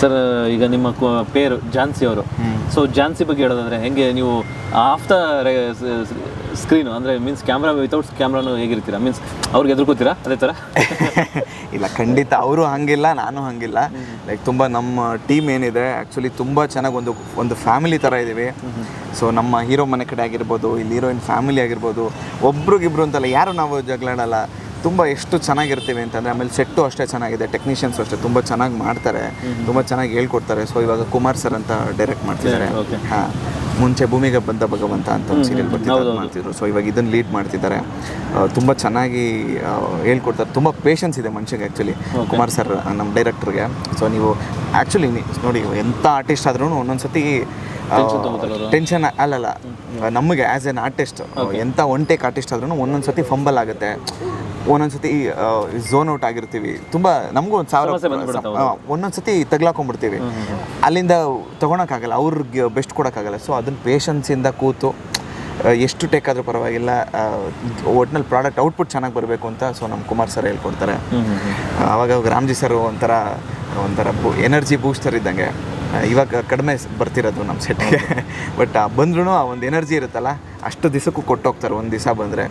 Sir ಈಗ ನಿಮ್ಮ ಪೇರು ಝಾನ್ಸಿ ಅವರು. ಸೊ ಝಾನ್ಸಿ ಬಗ್ಗೆ ಹೇಳೋದಾದ್ರೆ ಹೆಂಗೆ ನೀವು ಆಫ್ ದ ಸ್ಕ್ರೀನು ಅಂದರೆ ಮೀನ್ಸ್ ಕ್ಯಾಮ್ರಾ ವಿತೌಟ್ ಕ್ಯಾಮ್ರಾನು ಹೇಗಿರ್ತೀರಾ? ಮೀನ್ಸ್ ಅವ್ರಿಗೆ ಎದುರ್ಕೋತೀರಾ ಅದೇ ಥರ ಇಲ್ಲ ಖಂಡಿತ. ಅವರು ಹಂಗಿಲ್ಲ ನಾನು ಹಂಗಿಲ್ಲ. ಲೈಕ್ ತುಂಬ ನಮ್ಮ ಟೀಮ್ ಏನಿದೆ ಆ್ಯಕ್ಚುಲಿ ತುಂಬ ಚೆನ್ನಾಗಿ ಒಂದು ಒಂದು ಫ್ಯಾಮಿಲಿ ಥರ ಇದ್ದೀವಿ. ಸೊ ನಮ್ಮ ಹೀರೋ ಮನೆ ಕಡೆ ಆಗಿರ್ಬೋದು ಇಲ್ಲಿ ಹೀರೋಯಿನ್ ಫ್ಯಾಮಿಲಿ ಆಗಿರ್ಬೋದು ಒಬ್ರಿಗಿಬ್ರು ಅಂತಲ್ಲ ಯಾರು ನಾವು ಜಗಳಾಡಲ್ಲ ತುಂಬ ಎಷ್ಟು ಚೆನ್ನಾಗಿರ್ತೀವಿ ಅಂತಂದರೆ ಆಮೇಲೆ ಸೆಟ್ಟು ಅಷ್ಟೇ ಚೆನ್ನಾಗಿದೆ ಟೆಕ್ನಿಷಿಯನ್ಸ್ ಅಷ್ಟೇ ತುಂಬ ಚೆನ್ನಾಗಿ ಮಾಡ್ತಾರೆ ತುಂಬ ಚೆನ್ನಾಗಿ ಹೇಳ್ಕೊಡ್ತಾರೆ. ಸೊ ಇವಾಗ ಕುಮಾರ್ ಸರ್ ಅಂತ ಡೈರೆಕ್ಟ್ ಮಾಡ್ತಿದ್ದಾರೆ. ಹಾಂ ಮುಂಚೆ ಭೂಮಿಗೆ ಬಂದ ಭಗವಂತ ಅಂತ ಒಂದು ಸೀರಿಯಲ್ ಬರ್ತಿದ್ದಾರೆ ಮಾಡ್ತಿದ್ರು. ಸೊ ಇವಾಗ ಇದನ್ನು ಲೀಡ್ ಮಾಡ್ತಿದ್ದಾರೆ. ತುಂಬ ಚೆನ್ನಾಗಿ ಹೇಳ್ಕೊಡ್ತಾರೆ. ತುಂಬ ಪೇಷನ್ಸ್ ಇದೆ ಮನುಷ್ಯಗೆ ಆ್ಯಕ್ಚುಲಿ ಕುಮಾರ್ ಸರ್ ನಮ್ಮ ಡೈರೆಕ್ಟರ್ಗೆ ಸೊ ನೀವು ಆ್ಯಕ್ಚುಲಿ ನೋಡಿ ಎಂಥ ಆರ್ಟಿಸ್ಟ್ ಆದ್ರೂ ಒಂದೊಂದು ಸತಿ ಟೆನ್ಷನ್ ಅಲ್ಲಲ್ಲ. ನಮಗೆ ಆ್ಯಸ್ ಎನ್ ಆರ್ಟಿಸ್ಟ್ ಎಂಥ ಒನ್ ಟೇಕ್ ಆರ್ಟಿಸ್ಟ್ ಆದ್ರೂ ಒಂದೊಂದು ಸತಿ ಫಂಬಲ್ ಆಗುತ್ತೆ. ಒಂದೊಂದು ಸತಿ ಝೋನ್ ಔಟ್ ಆಗಿರ್ತೀವಿ. ತುಂಬ ನಮಗೂ ಒಂದು ಸಾವಿರ ಒಂದೊಂದು ಸತಿ ತಗ್ಲಾಕೊಂಡ್ಬಿಡ್ತೀವಿ. ಅಲ್ಲಿಂದ ತೊಗೊಳಕ್ಕಾಗಲ್ಲ ಅವ್ರಿಗೆ ಬೆಸ್ಟ್ ಕೊಡೋಕ್ಕಾಗಲ್ಲ. ಸೊ ಅದನ್ನು ಪೇಷನ್ಸಿಂದ ಕೂತು ಎಷ್ಟು ಟೇಕ್ ಆದರೂ ಪರವಾಗಿಲ್ಲ ಒಟ್ನಲ್ಲಿ ಪ್ರಾಡಕ್ಟ್ ಔಟ್ಪುಟ್ ಚೆನ್ನಾಗಿ ಬರಬೇಕು ಅಂತ ಸೊ ನಮ್ಮ ಕುಮಾರ್ ಸರ್ ಹೇಳ್ಕೊಡ್ತಾರೆ. ಆವಾಗ ಅವಾಗ ರಾಮ್ಜಿ ಸರ್ ಒಂಥರ ಒಂಥರ ಬೂ ಎನರ್ಜಿ ಬೂಸ್ಟರ್ ಇದ್ದಂಗೆ. ಇವಾಗ ಕಡಿಮೆ ಬರ್ತಿರೋದು ನಮ್ಮ ಸೆಟ್ಗೆ ಬಟ್ ಬಂದ್ರೂ ಆ ಒಂದು ಎನರ್ಜಿ ಇರುತ್ತಲ್ಲ ಅಷ್ಟು ದಿವಸಕ್ಕೂ ಕೊಟ್ಟೋಗ್ತಾರೆ. ಒಂದು ದಿವಸ ಬಂದರೆ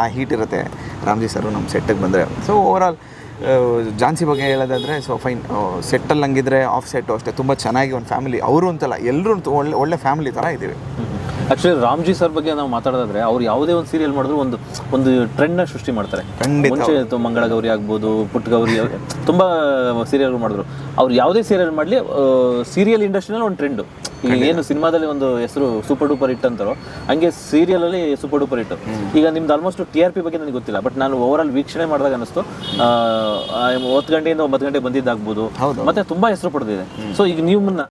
ಆ ಹೀಟ್ ಇರುತ್ತೆ. ರಾಮ್ಜಿ ಸರು ನಮ್ಮ ಸೆಟ್ಟಿಗೆ ಬಂದರೆ. ಸೊ ಓವರಾಲ್ ಜಾನ್ಸಿ ಬಗ್ಗೆ ಹೇಳೋದಾದರೆ ಸೊ ಫೈನ್ ಸೆಟ್ಟಲ್ಲಿ ಹಂಗಿದ್ರೆ ಆಫ್ ಸೆಟ್ಟು ಅಷ್ಟೇ. ತುಂಬ ಚೆನ್ನಾಗಿ ಒಂದು ಫ್ಯಾಮಿಲಿ ಅವರು ಅಂತಲ್ಲ ಎಲ್ಲರೂ ಒಳ್ಳೆ ಒಳ್ಳೆ ಫ್ಯಾಮಿಲಿ ಥರ ಇದ್ದೀವಿ. ಆಕ್ಚುಲಿ ರಾಮ್ಜಿ ಸರ್ ಬಗ್ಗೆ ನಾವು ಮಾತಾಡೋದಾದ್ರೆ ಅವ್ರು ಯಾವುದೇ ಒಂದು ಸೀರಿಯಲ್ ಮಾಡಿದ್ರು ಒಂದು ಒಂದು ಟ್ರೆಂಡ್ನ ಸೃಷ್ಟಿ ಮಾಡ್ತಾರೆ. ಮುಂಚೆ ಮಂಗಳ ಗೌರಿ ಆಗ್ಬೋದು ಪುಟ್ಟಗೌರಿ ತುಂಬಾ ಸೀರಿಯಲ್ ಮಾಡಿದ್ರು. ಅವ್ರು ಯಾವುದೇ ಸೀರಿಯಲ್ ಮಾಡಲಿ ಸೀರಿಯಲ್ ಇಂಡಸ್ಟ್ರಿನಲ್ಲಿ ಒಂದು ಟ್ರೆಂಡು ಈಗ ಏನು ಸಿನಿಮಾದಲ್ಲಿ ಒಂದು ಹೆಸರು ಸೂಪರ್ ಡೂಪರ್ ಹಿಟ್ ಅಂತಾರೋ ಹಂಗೆ ಸೀರಿಯಲ್ ಅಲ್ಲಿ ಸೂಪರ್ ಡೂಪರ್ ಹಿಟ್ ಈಗ ನಿಮ್ದು ಆಲ್ಮೋಸ್ಟ್ ಟಿ ಆರ್ ಪಿ ಬಗ್ಗೆ ನನಗೆ ಗೊತ್ತಿಲ್ಲ ಬಟ್ ನಾನು ಓವರ್ ಆಲ್ ವೀಕ್ಷಣೆ ಮಾಡಿದಾಗ ಅನಿಸ್ತು ಹತ್ತು ಗಂಟೆಯಿಂದ ಒಂಬತ್ತು ಗಂಟೆ ಬಂದಿದ್ದಾಗ್ಬೋದು. ಮತ್ತೆ ತುಂಬಾ ಹೆಸರು ಪಡೆದಿದೆ. ಸೊ ಈಗ ನೀವು ಮುನ್ನ